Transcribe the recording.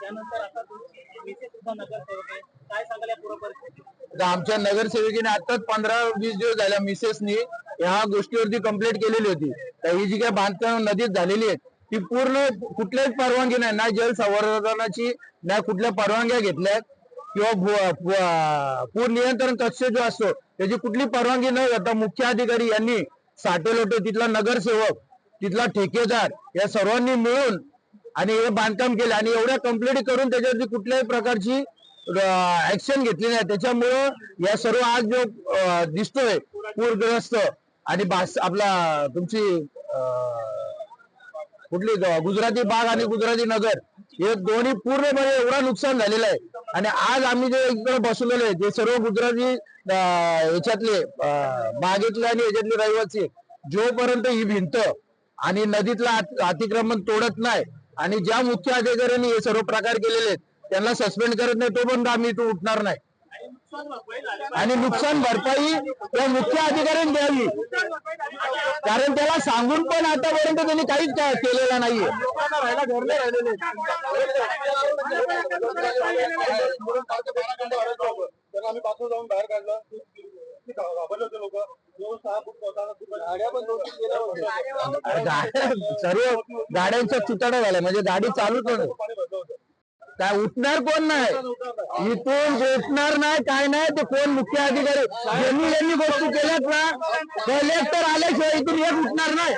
त्यानंतर आता सुद्धा नगरसेवक आहे काय सांगाल या पूर्व परिस्थितीत आमच्या नगरसेविकेने आताच पंधरा वीस दिवस झाल्या मिसेसनी ह्या गोष्टीवरती कंप्लेंट केलेली होती. तर ही जी काही बांधकाम नदीत झालेली आहेत ती पूर्ण कुठल्याच परवानगी नाही ना जल संवर्धनाची ना कुठल्या परवानग्या घेतल्यात किंवा पूर नियंत्रण कक्ष जो असतो त्याची कुठली परवानगी न घेता मुख्य अधिकारी यांनी साठेलोटे तिथला नगरसेवक तिथला ठेकेदार या सर्वांनी मिळून आणि हे बांधकाम केलं आणि एवढ्या कंप्लेंट करून त्याच्यावरती कुठल्याही प्रकारची ऍक्शन घेतली नाही. त्याच्यामुळं या सर्व आज जो दिसतोय पूरग्रस्त आणि आपला तुमची कुठली गुजराती बाग आणि गुजराती नगर हे दोन्ही पूर्णपणे एवढं नुकसान झालेलं आहे. आणि आज आम्ही जे इकडे बसवलेले आहे, ते सर्व गुजराती याच्यातले बागेतले आणि याच्यातले रहिवासी जोपर्यंत ही भिंत आणि नदीतला अतिक्रमण तोडत नाही आणि ज्या मुख्य अधिकाऱ्यांनी हे सर्व प्रकार केलेले आहेत त्यांना सस्पेंड करत नाही तो पण आम्ही इथून उठणार नाही. आणि नुकसान भरपाई त्या मुख्य अधिकाऱ्यांनी द्यावी. कारण त्याला सांगून पण आतापर्यंत त्यांनी काहीच का- केलेलं नाहीये. आम्ही बाथरूम जाऊन बाहेर काढलं. घाबरले होते लोक. सर्व गाड्यांच्या तुटाड्या झाल्या म्हणजे गाडी चालूच नाही. पाणी काय उठणार कोण नाही? इथून उठणार नाही काय नाही ते कोण मुख्य अधिकारी? ज्यांनी ज्यांनी गोष्टी केल्यात ना? कलेक्टर आल्याशिवाय इथून एक उठणार नाही.